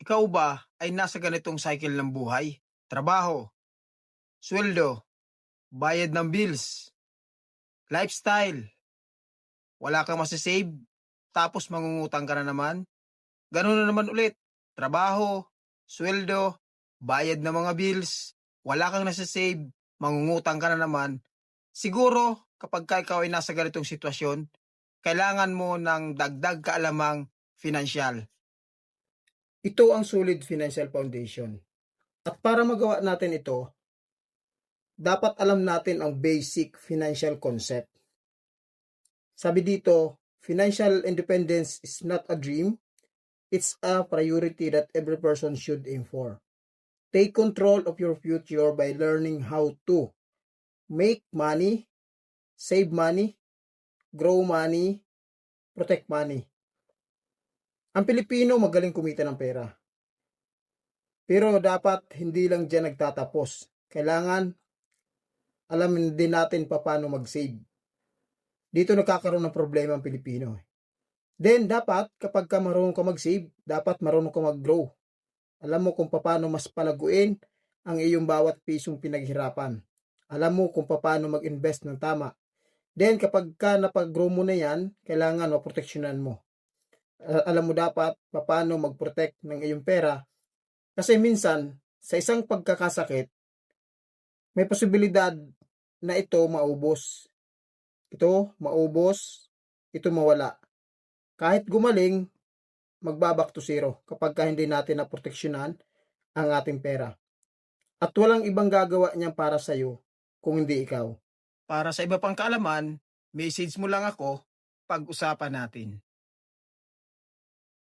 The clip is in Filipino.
Ikaw ba ay nasa ganitong cycle ng buhay? Trabaho, sweldo, bayad ng bills, lifestyle, wala kang masasave, tapos mangungutang ka na naman? Ganun na naman ulit. Trabaho, sweldo, bayad ng mga bills, wala kang nasasave, mangungutang ka na naman. Siguro, kapag ka ikaw ay nasa ganitong sitwasyon, kailangan mo ng dagdag kaalamang financial. Ito ang solid financial foundation. At para magawa natin ito, dapat alam natin ang basic financial concept. Sabi dito, financial independence is not a dream, it's a priority that every person should aim for. Take control of your future by learning how to make money, save money, grow money, protect money. Ang Pilipino magaling kumita ng pera. Pero dapat hindi lang dyan nagtatapos. Kailangan alamin din natin pa paano mag-save. Dito nagkakaroon ng problema ang Pilipino. eh. Then dapat kapag ka marunong ka mag-save, dapat marunong ka mag-grow. Alam mo kung paano mas palaguin ang iyong bawat pisong pinaghirapan. Alam mo kung paano mag-invest ng tama. Then kapag ka napag-grow mo na yan, kailangan maproteksyonan mo. A- alam mo dapat paano mag-protect ng iyong pera. Kasi minsan, sa isang pagkakasakit, may posibilidad na ito maubos. Ito maubos, ito mawala. Kahit gumaling, magbaback to zero kapag ka hindi natin naproteksyonan ang ating pera. At walang ibang gagawa niyan para sa'yo kung hindi ikaw. Para sa iba pang kaalaman, message mo lang ako pag-usapan natin.